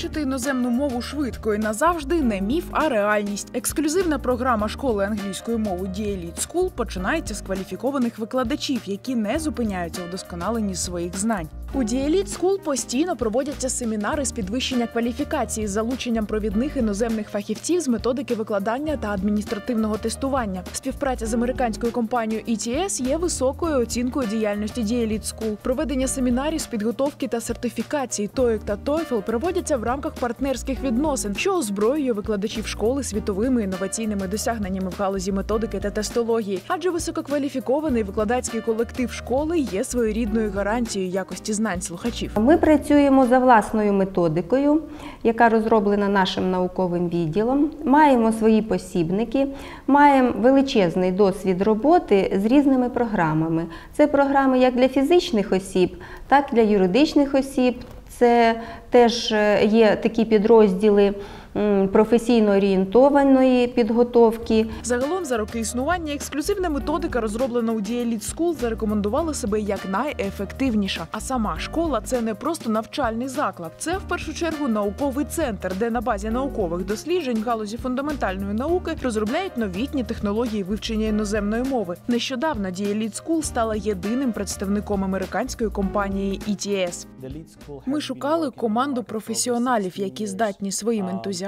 Вивчити іноземну мову швидко і назавжди не міф, а реальність. Ексклюзивна програма школи англійської мови Діеліт Скул починається з кваліфікованих викладачів, які не зупиняються у досконаленні своїх знань. У D-Elite School постійно проводяться семінари з підвищення кваліфікації з залученням провідних іноземних фахівців з методики викладання та адміністративного тестування. Співпраця з американською компанією ETS є високою оцінкою діяльності D-Elite School. Проведення семінарів з підготовки та сертифікації TOEIC та TOEFL проводяться в рамках партнерських відносин, що озброює викладачів школи світовими інноваційними досягненнями в галузі методики та тестології, адже висококваліфікований викладацький колектив школи є своєрідною гарантією якості знань слухачів. Ми працюємо за власною методикою, яка розроблена нашим науковим відділом. Маємо свої посібники, маємо величезний досвід роботи з різними програмами. Це програми як для фізичних осіб, так і для юридичних осіб. Це теж е, є такі підрозділи професійно орієнтованої підготовки. Загалом за роки існування ексклюзивна методика, розроблена у D-Elite School, зарекомендувала себе як найефективніша. А сама школа це не просто навчальний заклад, це в першу чергу науковий центр, де на базі наукових досліджень галузі фундаментальної науки розробляють новітні технології вивчення іноземної мови. Нещодавно D-Elite School стала єдиним представником американської компанії ETS. Ми шукали команду професіоналів, які здатні своїм ентузіазмом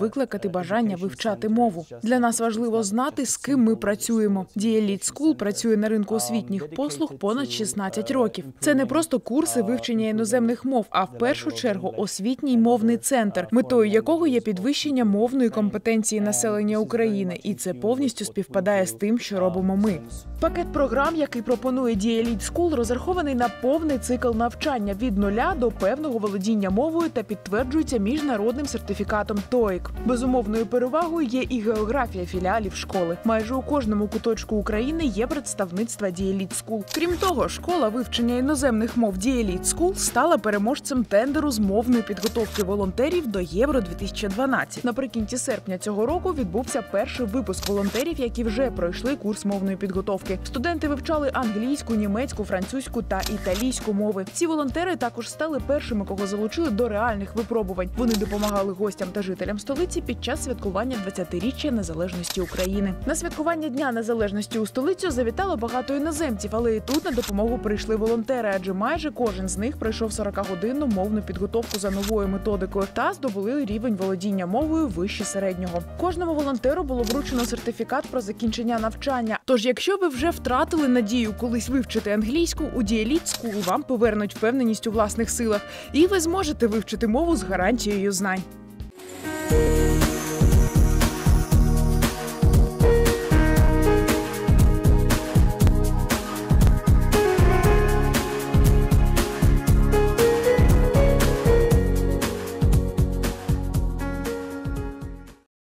викликати бажання вивчати мову. Для нас важливо знати, з ким ми працюємо. D-Elite School працює на ринку освітніх послуг понад 16 років. Це не просто курси вивчення іноземних мов, а в першу чергу освітній мовний центр, метою якого є підвищення мовної компетенції населення України, і це повністю співпадає з тим, що робимо ми. Пакет програм, який пропонує D-Elite School, розрахований на повний цикл навчання від нуля до певного володіння мовою та підтверджується міжнародним сертифікатом TOEIC. Безумовною перевагою є і географія філіалів школи. Майже у кожному куточку України є представництва D-Elite School. Крім того, школа вивчення іноземних мов D-Elite School стала переможцем тендеру з мовної підготовки волонтерів до Євро 2012 Наприкінці серпня цього року відбувся перший випуск волонтерів, які вже пройшли курс мовної підготовки. Студенти вивчали англійську, німецьку, французьку та італійську мови. Ці волонтери також стали першими, кого залучили до реальних випробувань. Вони допомагали гостям та жителям столиці під час святкування 20-річчя незалежності України. На святкування Дня Незалежності у столицю завітало багато іноземців, але і тут на допомогу прийшли волонтери, адже майже кожен з них пройшов 40-годинну мовну підготовку за новою методикою та здобули рівень володіння мовою вище середнього. Кожному волонтеру було вручено сертифікат про закінчення навчання. Тож, якщо ви вже втратили надію колись вивчити англійську, у D-Elite School вам повернуть впевненість у власних силах, і ви зможете вивчити мову з гарантією знань. Thank you.